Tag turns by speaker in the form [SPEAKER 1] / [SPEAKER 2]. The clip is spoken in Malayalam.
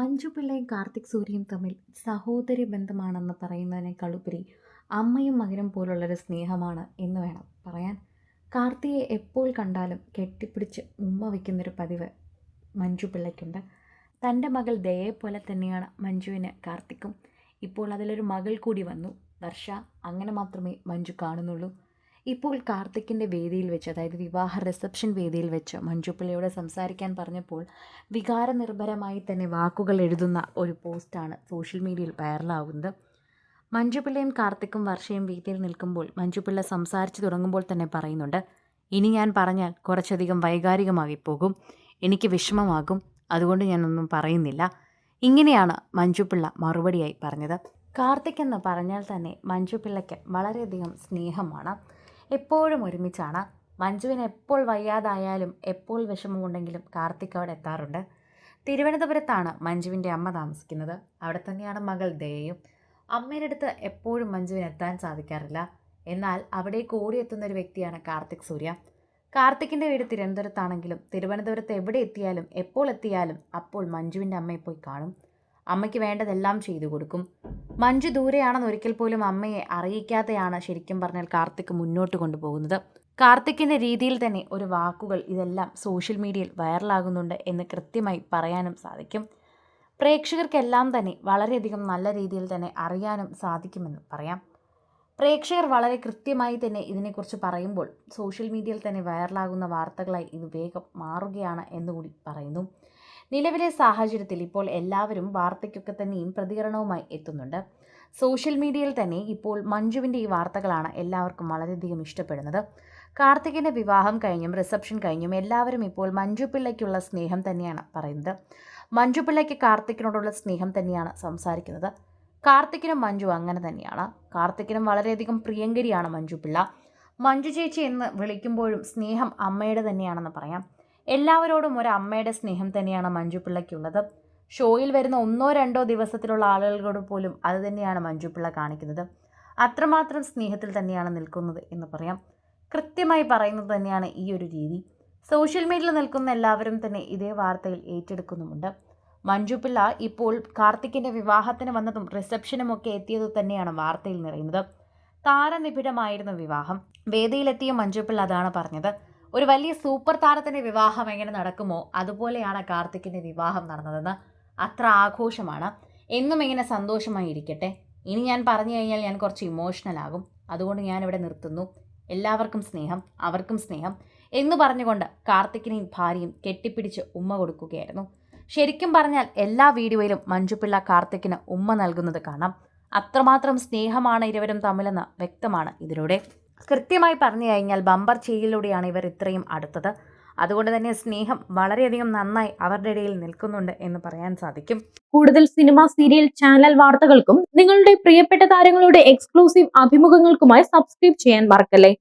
[SPEAKER 1] മഞ്ജു പിള്ളയും കാർത്തിക് സൂര്യയും തമ്മിൽ സഹോദര ബന്ധമാണെന്ന് പറയുന്നതിനേക്കാളുപരി അമ്മയും മകനും പോലുള്ളൊരു സ്നേഹമാണ് എന്ന് വേണം പറയാൻ. കാർത്തിയെ എപ്പോൾ കണ്ടാലും കെട്ടിപ്പിടിച്ച് ഉമ്മ വയ്ക്കുന്നൊരു പതിവ് മഞ്ജു പിള്ളയ്ക്കുണ്ട്. തന്റെ മകൾ ദയയെ പോലെ തന്നെയാണ് മഞ്ജുവിന് കാർത്തിക്കും. ഇപ്പോൾ അതിലൊരു മകൾ കൂടി വന്നു. വർഷ അങ്ങനെ മാത്രമേ മഞ്ജു കാണുന്നുള്ളൂ. ഇപ്പോൾ കാർത്തിക്കിന്റെ വേദിയിൽ വെച്ച് അതായത് വിവാഹ റിസപ്ഷൻ വേദിയിൽ വെച്ച് മഞ്ജുപ്പിള്ളയോട് സംസാരിക്കാൻ പറഞ്ഞപ്പോൾ വികാരനിർഭരമായി തന്നെ വാക്കുകൾ എഴുതുന്ന ഒരു പോസ്റ്റാണ് സോഷ്യൽ മീഡിയയിൽ വൈറലാകുന്നത് മഞ്ജുപിള്ളയും കാർത്തിക്കും വർഷയും വേദിയിൽ നിൽക്കുമ്പോൾ മഞ്ജുപിള്ള സംസാരിച്ചു തുടങ്ങുമ്പോൾ തന്നെ പറയുന്നുണ്ട് ഇനി ഞാൻ പറഞ്ഞാൽ കുറച്ചധികം വൈകാരികമായി പോകും എനിക്ക് വിഷമമാകും അതുകൊണ്ട് ഞാനൊന്നും പറയുന്നില്ല. ഇങ്ങനെയാണ് മഞ്ജുപിള്ള മറുപടിയായി പറഞ്ഞത്. കാർത്തിക് എന്ന് പറഞ്ഞാൽ തന്നെ മഞ്ജുപിള്ളയ്ക്ക് വളരെയധികം സ്നേഹമാണ്. എപ്പോഴും ഒരുമിച്ചാണ്. മഞ്ജുവിന് എപ്പോൾ വയ്യാതായാലും എപ്പോൾ വിഷമമുണ്ടെങ്കിലും കാർത്തിക് അവിടെ എത്താറുണ്ട്. തിരുവനന്തപുരത്താണ് മഞ്ജുവിന്റെ അമ്മ താമസിക്കുന്നത്. അവിടെ തന്നെയാണ് മകൾ ദയയും. അമ്മയുടെ അടുത്ത് എപ്പോഴും മഞ്ജുവിന് എത്താൻ സാധിക്കാറില്ല. എന്നാൽ അവിടേക്ക് ഓടിയെത്തുന്ന ഒരു വ്യക്തിയാണ് കാർത്തിക് സൂര്യ. കാർത്തിക്കിന്റെ വീട് തിരുവനന്തപുരത്താണെങ്കിലും തിരുവനന്തപുരത്ത് എവിടെ എത്തിയാലും എപ്പോൾ എത്തിയാലും അപ്പോൾ മഞ്ജുവിന്റെ അമ്മയെ പോയി കാണും. അമ്മയ്ക്ക് വേണ്ടതെല്ലാം ചെയ്തു കൊടുക്കും. മഞ്ജു ദൂരെയാണെന്ന് ഒരിക്കൽ പോലും അമ്മയെ അറിയിക്കാതെയാണ് ശരിക്കും പറഞ്ഞാൽ കാർത്തിക് മുന്നോട്ട് കൊണ്ടുപോകുന്നത്. കാർത്തിക്കിന്റെ രീതിയിൽ തന്നെ ഒരു വാക്കുകൾ ഇതെല്ലാം സോഷ്യൽ മീഡിയയിൽ വൈറലാകുന്നുണ്ട് എന്ന് കൃത്യമായി പറയാനും സാധിക്കും. പ്രേക്ഷകർക്കെല്ലാം തന്നെ വളരെയധികം നല്ല രീതിയിൽ തന്നെ അറിയാനും സാധിക്കുമെന്ന് പറയാം. പ്രേക്ഷകർ വളരെ കൃത്യമായി തന്നെ ഇതിനെക്കുറിച്ച് പറയുമ്പോൾ സോഷ്യൽ മീഡിയയിൽ തന്നെ വൈറലാകുന്ന വാർത്തകളായി ഇത് വേഗം മാറുകയാണ് എന്നുകൂടി പറയുന്നു. നിലവിലെ സാഹചര്യത്തിൽ ഇപ്പോൾ എല്ലാവരും വാർത്തയ്ക്കൊക്കെ തന്നെയും പ്രതികരണവുമായി എത്തുന്നുണ്ട്. സോഷ്യൽ മീഡിയയിൽ തന്നെ ഇപ്പോൾ മഞ്ജുവിന്റെ ഈ വാർത്തകളാണ് എല്ലാവർക്കും വളരെയധികം ഇഷ്ടപ്പെടുന്നത്. കാർത്തികിന്റെ വിവാഹം കഴിഞ്ഞും റിസപ്ഷൻ കഴിഞ്ഞും എല്ലാവരും ഇപ്പോൾ മഞ്ജു പിള്ളയ്ക്കുള്ള സ്നേഹം തന്നെയാണ് പറയുന്നത്. മഞ്ജു പിള്ളയ്ക്ക് കാർത്തിക്കിനോടുള്ള സ്നേഹം തന്നെയാണ് സംസാരിക്കുന്നത്. കാർത്തിക്കിനും മഞ്ജു അങ്ങനെ തന്നെയാണ്. കാർത്തിക്കിനും വളരെയധികം പ്രിയങ്കരിയാണ് മഞ്ജു പിള്ള. മഞ്ജു ചേച്ചി എന്ന് വിളിക്കുമ്പോഴും സ്നേഹം അമ്മയുടെ തന്നെയാണെന്ന് പറയാം. എല്ലാവരോടും ഒരു അമ്മയുടെ സ്നേഹം തന്നെയാണ് മഞ്ജു പിള്ളയ്ക്കുള്ളത് ഷോയിൽ വരുന്ന ഒന്നോ രണ്ടോ ദിവസത്തിലുള്ള ആളുകളോട് പോലും അത് തന്നെയാണ് മഞ്ജു പിള്ള കാണിക്കുന്നത്. അത്രമാത്രം സ്നേഹത്തിൽ തന്നെയാണ് നിൽക്കുന്നത് എന്ന് പറയാം. കൃത്യമായി പറയുന്നത് തന്നെയാണ് ഈ ഒരു രീതി. സോഷ്യൽ മീഡിയയിൽ നിൽക്കുന്ന എല്ലാവരും തന്നെ ഇതേ വാർത്തയിൽ ഏറ്റെടുക്കുന്നുമുണ്ട്. മഞ്ജു പിള്ള ഇപ്പോൾ കാർത്തിക്കിന്റെ വിവാഹത്തിന് വന്നതും റിസപ്ഷനും ഒക്കെ എത്തിയത് തന്നെയാണ് വാർത്തയിൽ നിറയുന്നത്. താരനിബിഡമായിരുന്നു വിവാഹം. വേദിയിലെത്തിയ മഞ്ജു പിള്ള അതാണ് പറഞ്ഞത്. ഒരു വലിയ സൂപ്പർ താരത്തിന്റെ വിവാഹം എങ്ങനെ നടക്കുമോ അതുപോലെയാണ് കാർത്തിക്കിന്റെ വിവാഹം നടന്നതെന്ന് അത്ര ആഘോഷമാണ്. എന്നും ഇങ്ങനെ സന്തോഷമായി ഇരിക്കട്ടെ. ഇനി ഞാൻ പറഞ്ഞു കഴിഞ്ഞാൽ ഞാൻ കുറച്ച് ഇമോഷണൽ ആകും. അതുകൊണ്ട് ഞാനിവിടെ നിർത്തുന്നു. എല്ലാവർക്കും സ്നേഹം അവർക്കും സ്നേഹം എന്ന് പറഞ്ഞുകൊണ്ട് കാർത്തിക്കിനെയും ഭാര്യയും കെട്ടിപ്പിടിച്ച് ഉമ്മ കൊടുക്കുകയായിരുന്നു. ശരിക്കും പറഞ്ഞാൽ എല്ലാ വീഡിയോയിലും മഞ്ജുപിള്ള കാർത്തിക്കിന് ഉമ്മ നൽകുന്നത് കാണാം. അത്രമാത്രം സ്നേഹമാണ് ഇരുവരും തമ്മിലെന്ന് വ്യക്തമാണ് ഇതിലൂടെ. കൃത്യമായി പറഞ്ഞു കഴിഞ്ഞാൽ ബമ്പർ ചെയ്യലിലൂടെയാണ് ഇവർ ഇത്രയും അടുത്തത്. അതുകൊണ്ട് തന്നെ സ്നേഹം വളരെയധികം നന്നായി അവരുടെ ഇടയിൽ നിൽക്കുന്നുണ്ട് എന്ന് പറയാൻ സാധിക്കും.
[SPEAKER 2] കൂടുതൽ സിനിമ സീരിയൽ ചാനൽ വാർത്തകൾക്കും നിങ്ങളുടെ പ്രിയപ്പെട്ട താരങ്ങളുടെ എക്സ്ക്ലൂസീവ് അഭിമുഖങ്ങൾക്കുമായി സബ്സ്ക്രൈബ് ചെയ്യാൻ മറക്കല്ലേ?